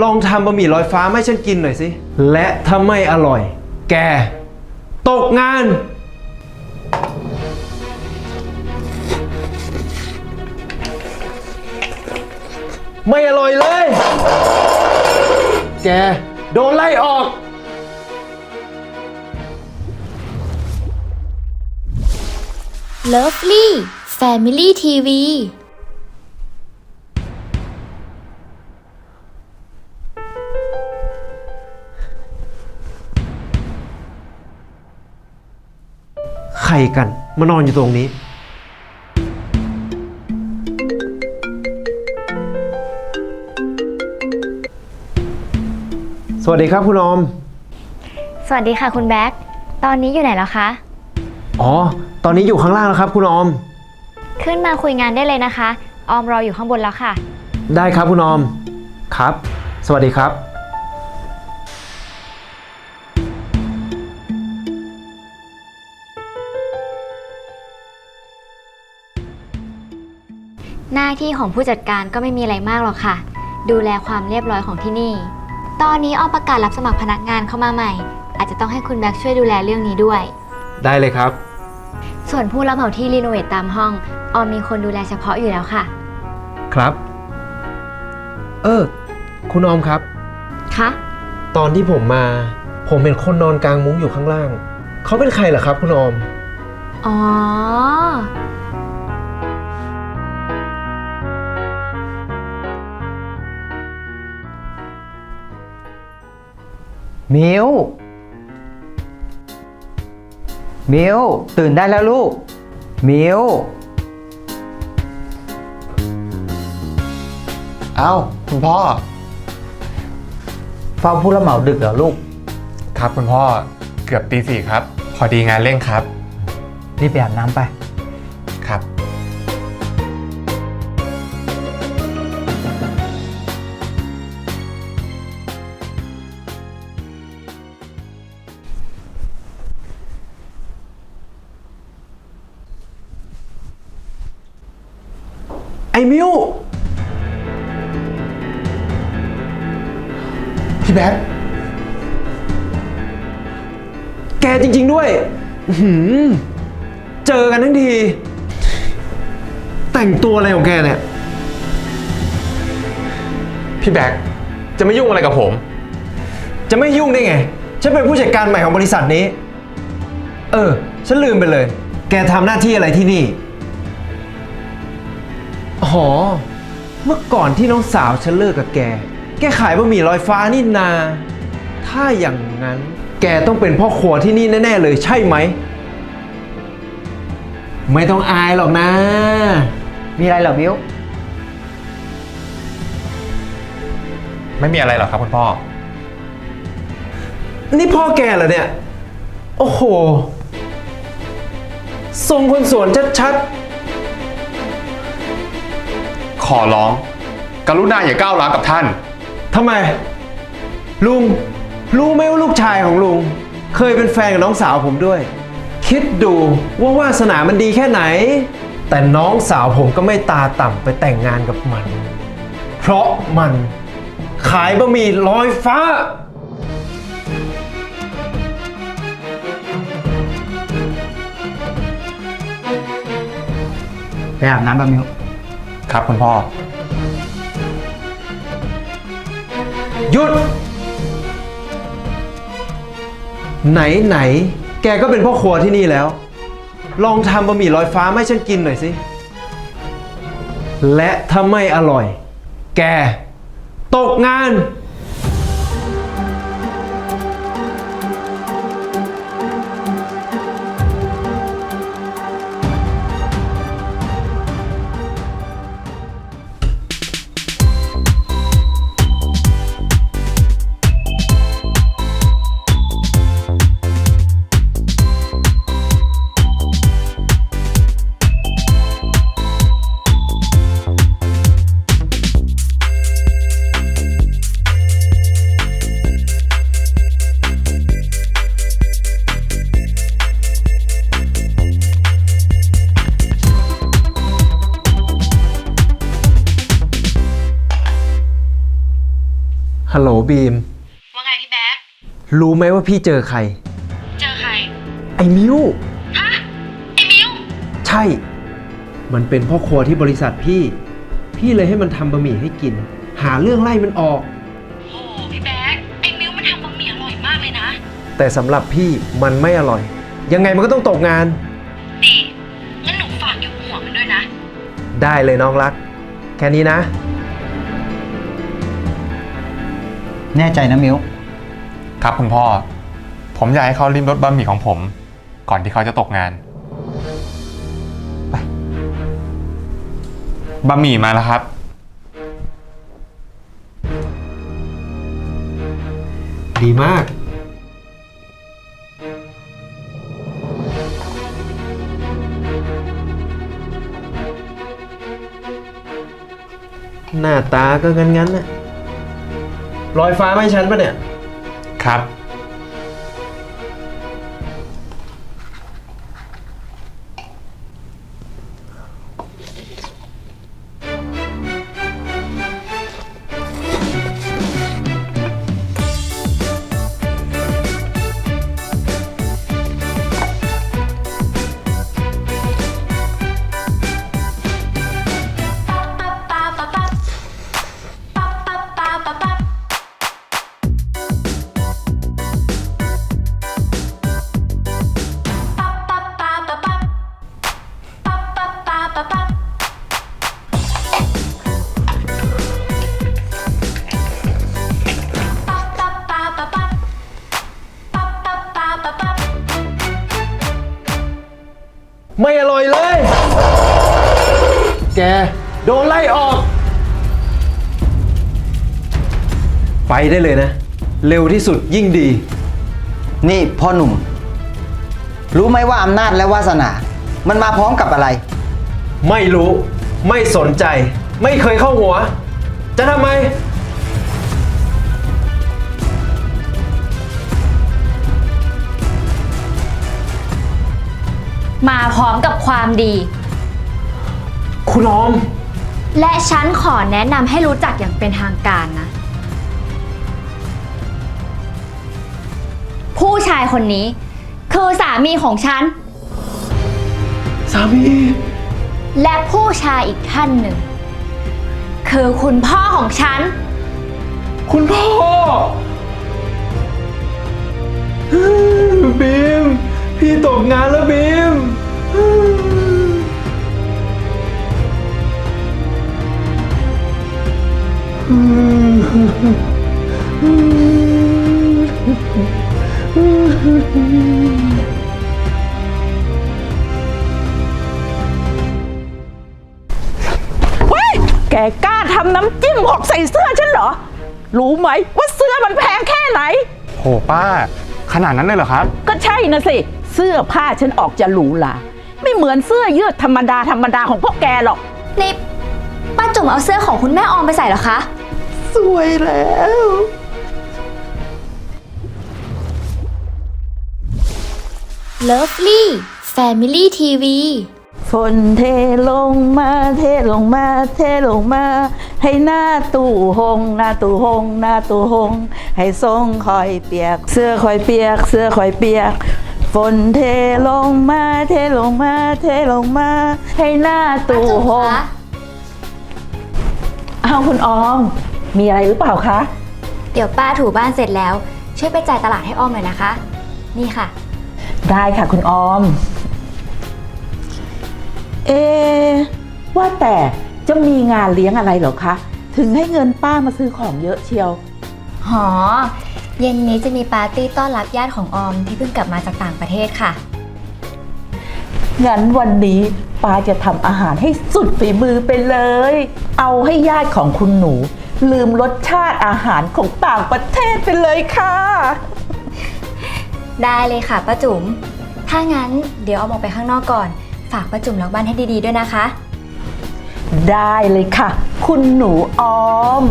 ลองทำบะหมี่ลอยฟ้าให้ฉันกินหน่อยสิ และถ้าไม่อร่อย แก ตกงาน ไม่อร่อยเลย แก โดนไล่ออก Lovely Family TV รกัน มานอนอยู่ตรงนี้ สวัสดีครับคุณออม สวัสดีค่ะคุณแบ็คตอนนี้อยู่ไหนแล้วคะ อ๋อ ตอนนี้อยู่ข้างล่างแล้วครับ คุณออม ขึ้นมาคุยงานได้เลยนะคะ ออมรออยู่ข้างบนแล้วค่ะ ได้ครับคุณออม ครับ สวัสดีครับ ที่ของผู้จัดการก็ไม่มีอะไรมากหรอกค่ะ ดูแลความเรียบร้อยของที่นี่ ตอนนี้ออมประกาศรับสมัครพนักงานเข้ามาใหม่ อาจจะต้องให้คุณแบ็คช่วยดูแลเรื่องนี้ด้วย ได้เลยครับ ส่วนผู้รับเหมาที่รีโนเวทตามห้อง ออมมีคนดูแลเฉพาะอยู่แล้วค่ะ ครับ เออ คุณออมครับ คะ ตอนที่ผมมา ผมเป็นคนนอนกลางมุ้งอยู่ข้างล่าง เขาเป็นใครเหรอครับ คุณออม อ๋อ มิวมิวตื่นได้แล้วลูก มิวเอ้าคุณพ่อ เฝ้าผู้รับเหมาดึกเหรอลูก ครับคุณพ่อเกือบตีสี่ครับ พอดีงานเร่งครับ รีบไปอาบน้ำไป พี่แบ๊กแกจริง ๆด้วยอื้อหือเจอกันทั้งที แต่งตัวอะไรของแกเนี่ย พี่แบ๊กจะไม่ยุ่งอะไรกับผม จะไม่ยุ่งได้ไง ฉันเป็นผู้จัดการใหม่ของบริษัทนี้ เออ ฉันลืมไปเลย แกทำหน้าที่อะไรที่นี่ อ๋อ เมื่อก่อนที่น้องสาวฉันเลิกกับแก แกขายบะหมี่ลอยฟ้านี่นา ถ้าอย่างนั้น แกต้องเป็นพ่อครัวที่นี่แน่ ๆ เลยใช่ไหม ไม่ต้องอายหรอกนะ มีอะไรเหรอมิวไม่มีอะไรหรอกครับคุณพ่อ นี่พ่อแกเหรอเนี่ย โอ้โห ทรงคนสวนชัดขอร้อง กรุณาอย่าก้าวร้าวกับท่านๆ ทำไม ลุง รู้ไหมว่าลูกชายของลุง เคยเป็นแฟนกับน้องสาวผมด้วย คิดดูว่าวาสนามันดีแค่ไหน แต่น้องสาวผมก็ไม่ตาต่ำไปแต่งงานกับมัน เพราะมันขายบะหมี่ลอยฟ้า ไปอาบน้ำป่ะมิวครับคุณพ่อ หยุด ไหนไหน แกก็เป็นพ่อครัวที่นี่แล้ว ลองทำบะหมี่ลอยฟ้าให้ฉันกินหน่อยสิ และถ้าไม่อร่อย แก ตกงาน ฮัลโหลบีม ว่าไงพี่แบ๊กรู้ไหมว่าพี่เจอใคร เจอใคร ไอ้มิวฮะ ไอ้มิวใช่ มันเป็นพ่อครัวที่บริษัทพี่ พี่เลยให้มันทำบะหมี่ให้กิน หาเรื่องไล่มันออก โอ้พี่แบ๊กไอ้มิวมันทำบะหมี่อร่อยมากเลยนะ แต่สำหรับพี่มันไม่อร่อย ยังไงมันก็ต้องตกงาน ดีงั้นหนูฝากอยู่หัวมันด้วยนะ ได้เลยน้องรัก แค่นี้นะ แน่ใจนะมิวครับคุณพ่อ ผมอยากให้เขาริมรสบะหมี่ของผม ก่อนที่เขาจะตกงานไปบะหมี่มาแล้วครับ ดีมาก หน้าตาก็งั้นๆน่ะ ลอยฟ้าไม่ฉันปะเนี่ย ครับ ไม่อร่อยเลย แก โดนไล่ออก ไปได้เลยนะ เร็วที่สุดยิ่งดี นี่พ่อหนุ่ม รู้ไหมว่าอำนาจและวาสนา มันมาพร้อมกับอะไร ไม่รู้ ไม่สนใจ ไม่เคยเข้าหัว จะทำไม มาพร้อมกับความดี คุณออม และฉันขอแนะนำให้รู้จักอย่างเป็นทางการนะ ผู้ชายคนนี้ คือสามีของฉัน สามี และผู้ชายอีกท่านหนึ่ง คือคุณพ่อของฉัน คุณพ่อ บีม พี่ตกงานแล้วบีม เฮ้ย แกกล้าทำน้ำจิ้มหกใส่เสื้อฉันเหรอ รู้ไหมว่าเสื้อมันแพงแค่ไหน โหป้า ขนาดนั้นเลยเหรอครับ ก็ใช่นะสิ เสื้อผ้าฉันออกจะหรูหราไม่เหมือนเสื้อยืดธรรมดาธรรมดาของพวกแกหรอก นี่ป้าจุ๋มเอาเสื้อของคุณแม่ออมไปใส่เหรอคะ สวยแล้ว Lovely Family TV ฝนเทลงมาเทลงมาเทลงมา ให้หน้าตู้หงหน้าตู้หงหน้าตู้หง ให้ทรงคอยเปียก เสื้อคอยเปียก เสื้อคอยเปียก ฝนเทลงมาเทลงมาเทลงมา ให้หน้าป้าตู้จุ๋มหงคะอ้าวคุณออม มีอะไรหรือเปล่าคะ เดี๋ยวป้าถูบ้านเสร็จแล้ว ช่วยไปจ่ายตลาดให้ออมหน่อยนะคะ นี่ค่ะ ได้ค่ะคุณออม เอะว่าแต่จะมีงานเลี้ยงอะไรเหรอคะ ถึงให้เงินป้ามาซื้อของเยอะเชียว หอ เย็นนี้จะมีปาร์ตี้ต้อนรับญาติของออมที่เพิ่งกลับมาจากต่างประเทศค่ะ งั้นวันนี้ป้าจะทำอาหารให้สุดฝีมือไปเลย เอาให้ญาติของคุณหนู ลืมรสชาติอาหารของต่างประเทศไปเลยค่ะ ได้เลยค่ะป้าจุ๋ม ถ้างั้นเดี๋ยวออมออกไปข้างนอกก่อน ฝากป้าจุ๋มล็อกบ้านให้ดีๆด้วยนะคะ ได้เลยค่ะ คุณหนูออม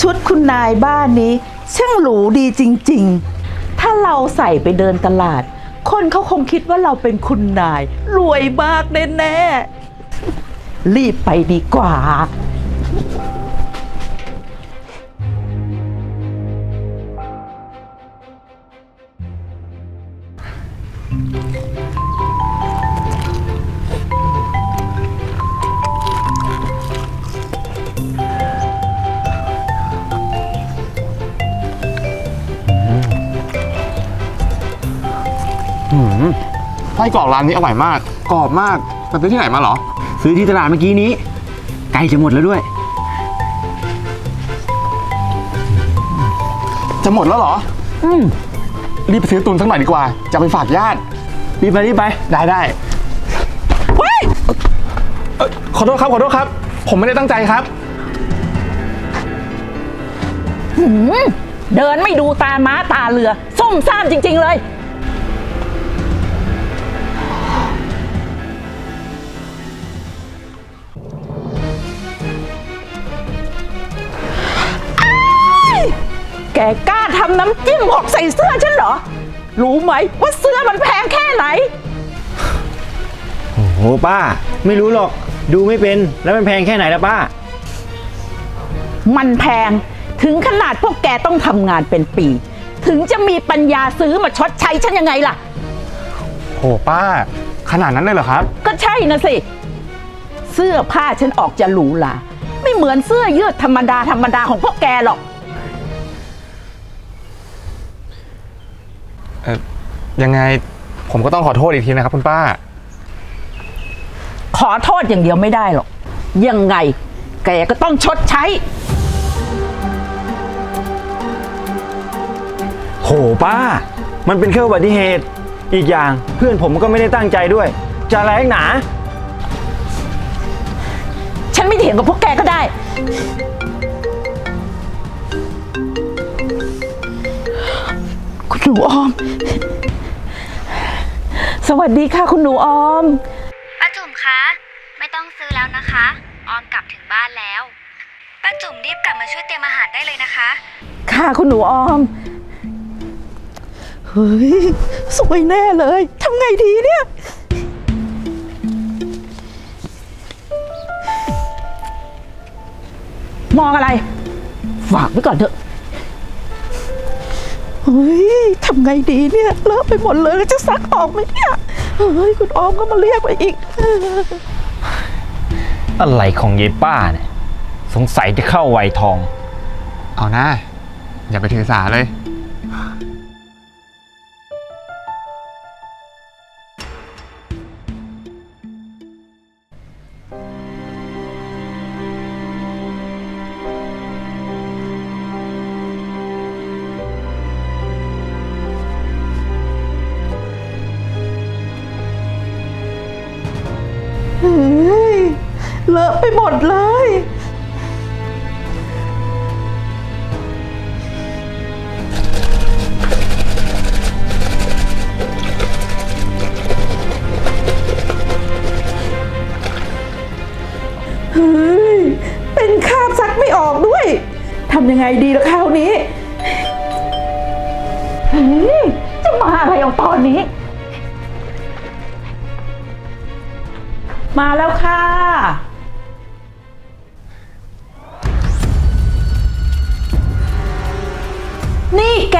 ชุดคุณนายบ้านนี้ช่างหรูดีจริง ๆ ถ้าเราใส่ไปเดินตลาด คนเขาคงคิดว่าเราเป็นคุณนาย รวยมากแน่ๆรีบไปดีกว่า ไส้กรอกร้านนี้อร่อยมาก กรอบมากไปซื้อที่ไหนมาเหรอ ซื้อที่ตลาดเมื่อกี้นี้ใกล้จะหมดแล้วด้วย จะหมดแล้วเหรอ อืมรีบไปซื้อตุนสักหน่อยดีกว่า จะเอาไปฝากญาติ รีบไปรีบไป ได้ได้เฮ้ยเอ่อขอโทษครับขอโทษครับ ผมไม่ได้ตั้งใจครับ เดินไม่ดูตาม้าตาเรือ ส้มซ่ามจริง ๆ เลย แกกล้าทำน้ำจิ้มหกใส่เสื้อฉันเหรอ รู้ไหมว่าเสื้อมันแพงแค่ไหน โอ้โหป้า ไม่รู้หรอกดูไม่เป็นแล้วมันแพงแค่ไหนละป้า มันแพงถึงขนาดพวกแกต้องทำงานเป็นปี ถึงจะมีปัญญาซื้อมาชดใช้ฉันยังไงล่ะ โหป้า ขนาดนั้นเลยเหรอครับ ก็ใช่นะสิ เสื้อผ้าฉันออกจะหรูหราไม่เหมือนเสื้อยืดธรรมดาธรรมดาของพวกแกหรอก ออยังไงผมก็ต้องขอโทษอีกทีนะครับ คุณป้า ขอโทษอย่างเดียวไม่ได้หรอก ยังไง แกก็ต้องชดใช้ โหป้า มันเป็นแค่อุบัติเหตุ อีกอย่างเพื่อนผมก็ไม่ได้ตั้งใจด้วย จะอะไรนักหนา ฉันไม่เถียงกับพวกแกก็ได้ คุณหนูออม สวัสดีค่ะ คุณหนูออม ป้าจุ๋มคะ ไม่ต้องซื้อแล้วนะคะ ออมกลับถึงบ้านแล้ว ป้าจุ๋มรีบกลับมาช่วยเตรียมอาหารได้เลยนะคะ ค่ะ คุณหนูออม เฮ้ย สวยแน่เลยทำไงดีเนี่ย มองอะไร ฝากไว้ก่อนเถอะ เฮ้ยทำไงดีเนี่ยเลอะไปหมดเลยแล้วจะซักออกไหมเนี่ยเฮ้ยคุณออมก็มาเรียกไปอีก อะไรของยายป้าเนี่ย สงสัยจะเข้าวัยทอง เอานะ อย่าไปถือสาเลยำยังไงดีล่ะคราวนี้จะมาอะไรเอาตอนนี้ มาแล้วค่ะ นี่แก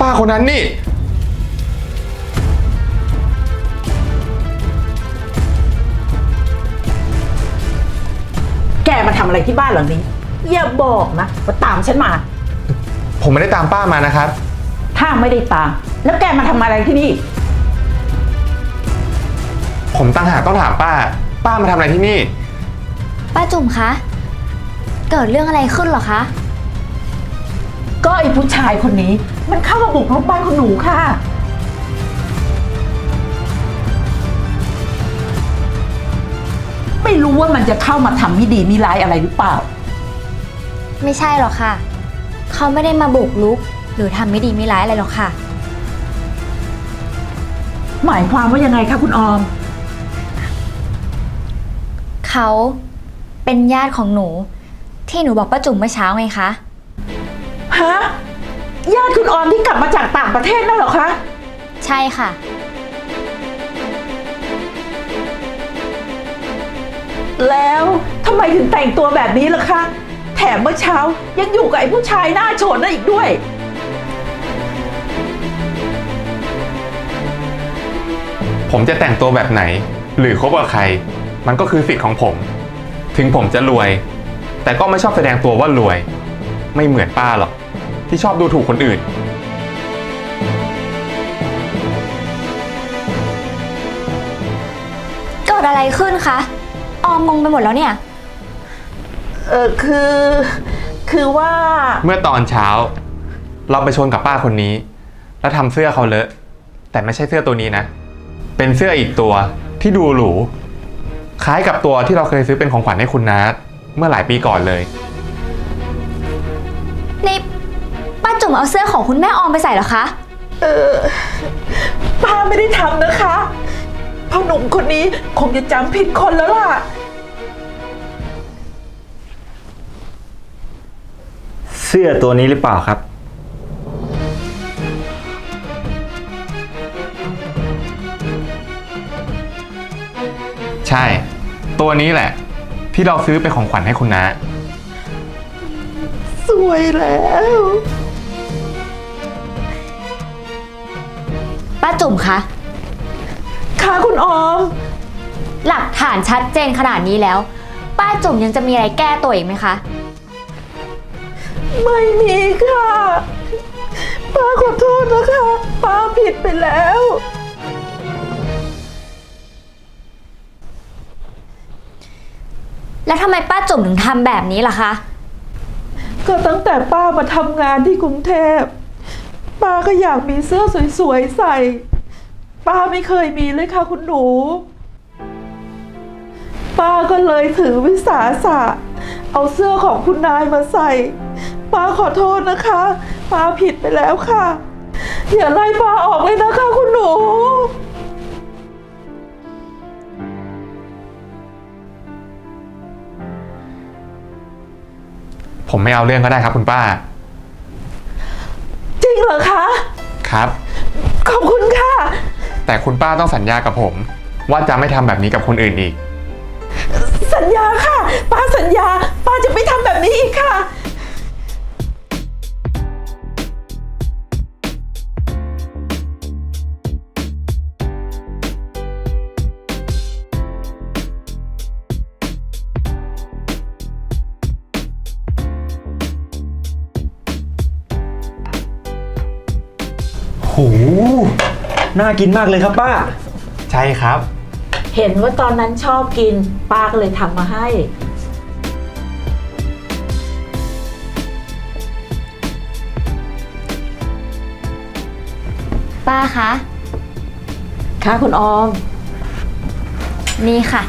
ป้าคนนั้นนี่ กมาทำอะไรที่บ้านหลังนี้ อย่าบอกนะว่าตามฉันมา ผมไม่ได้ตามป้ามานะครับ ถ้าไม่ได้ตาม แล้วแกมาทำอะไรที่นี่ ผมตั้งหากต้องถามป้า ป้ามาทำอะไรที่นี่ ป้าจุ๋มคะ เกิดเรื่องอะไรขึ้นเหรอคะ ก็ไอ้ผู้ชายคนนี้ มันเข้ามาบุกรุกบ้านคุณหนูค่ะ ไม่รู้ว่ามันจะเข้ามาทำมิดีมิร้ายอะไรหรือเปล่า ไม่ใช่หรอกค่ะ เขาไม่ได้มาบุกลุก หรือทำไม่ดีไม่ร้ายอะไรหรอกค่ะ หมายความว่ายังไงคะคุณออม เขาเป็นญาติของหนู ที่หนูบอกป้าจุ๋มเมื่อเช้าไงคะ ฮะ ญาติคุณออมที่กลับมาจากต่างประเทศนั่นเหรอคะ ใช่ค่ะ แล้วทำไมถึงแต่งตัวแบบนี้ล่ะคะ แถมเมื่อเช้ายังอยู่กับไอ้ผู้ชายหน้าโฉนนั่นอีกด้วย ผมจะแต่งตัวแบบไหน หรือคบกับใคร มันก็คือสิทธิ์ของผม ถึงผมจะรวย แต่ก็ไม่ชอบแสดงตัวว่ารวย ไม่เหมือนป้าหรอก ที่ชอบดูถูกคนอื่น เกิดอะไรขึ้นคะ ออมงงไปหมดแล้วเนี่ย เออคือ คือว่า เมื่อตอนเช้า เราไปชนกับป้าคนนี้ แล้วทำเสื้อเขาเลอะ แต่ไม่ใช่เสื้อตัวนี้นะ เป็นเสื้ออีกตัวที่ดูหรู คล้ายกับตัวที่เราเคยซื้อเป็นของขวัญให้คุณนัทเมื่อหลายปีก่อนเลยนี่ป้าจุ๋มเอาเสื้อของคุณแม่ออมไปใส่เหรอคะ เออ ป้าไม่ได้ทำนะคะพ่อหนุ่มคนนี้คงจะจำผิดคนแล้วล่ะ สื้อตัวนี้หรือเปล่าครับ ใช่ ตัวนี้แหละ ที่เราซื้อเป็นของขวัญให้คุณนะ สวยแล้ว ป้าจุ๋มคะ ค่ะคุณออม หลักฐานชัดเจนขนาดนี้แล้ว ป้าจุ๋มยังจะมีอะไรแก้ตัวอีกไหมคะ ไม่มีค่ะป้าขอโทษนะคะป้าผิดไปแล้ว แล้วทำไมป้าจุ๋มถึงทำแบบนี้ล่ะคะ ก็ตั้งแต่ป้ามาทำงานที่กรุงเทพป้าก็อยากมีเสื้อสวยๆใส่ ป้าไม่เคยมีเลยค่ะคุณหนู ป้าก็เลยถือวิสาสะเอาเสื้อของคุณนายมาใส่ ป้าขอโทษนะคะป้าผิดไปแล้วค่ะ อย่าไล่ป้าออกเลยนะคะคุณหนู ผมไม่เอาเรื่องก็ได้ครับคุณป้า จริงเหรอคะ ครับ ขอบคุณค่ะ แต่คุณป้าต้องสัญญากับผม ว่าจะไม่ทำแบบนี้กับคนอื่นอีก สัญญาค่ะ ป้าสัญญา ป้าจะไม่ทำแบบนี้อีกค่ะ น่ากินมากเลยครับป้า ใช่ครับ เห็นว่าตอนนั้นชอบกิน ป้าก็เลยทำมาให้ ป้าคะ ค่ะคุณออม นี่ค่ะ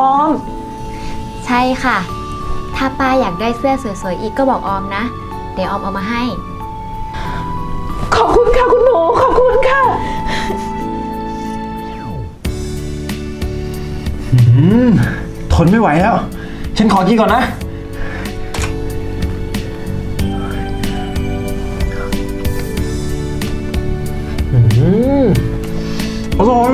ออม ใช่ค่ะ ถ้าป้าอยากได้เสื้อสวยๆอีกก็บอกออมนะ เดี๋ยวออมเอามาให้ ขอบคุณค่ะคุณหนู ขอบคุณค่ะ อืมทนไม่ไหวแล้ว ฉันขอกินก่อนนะ อืมอร่อย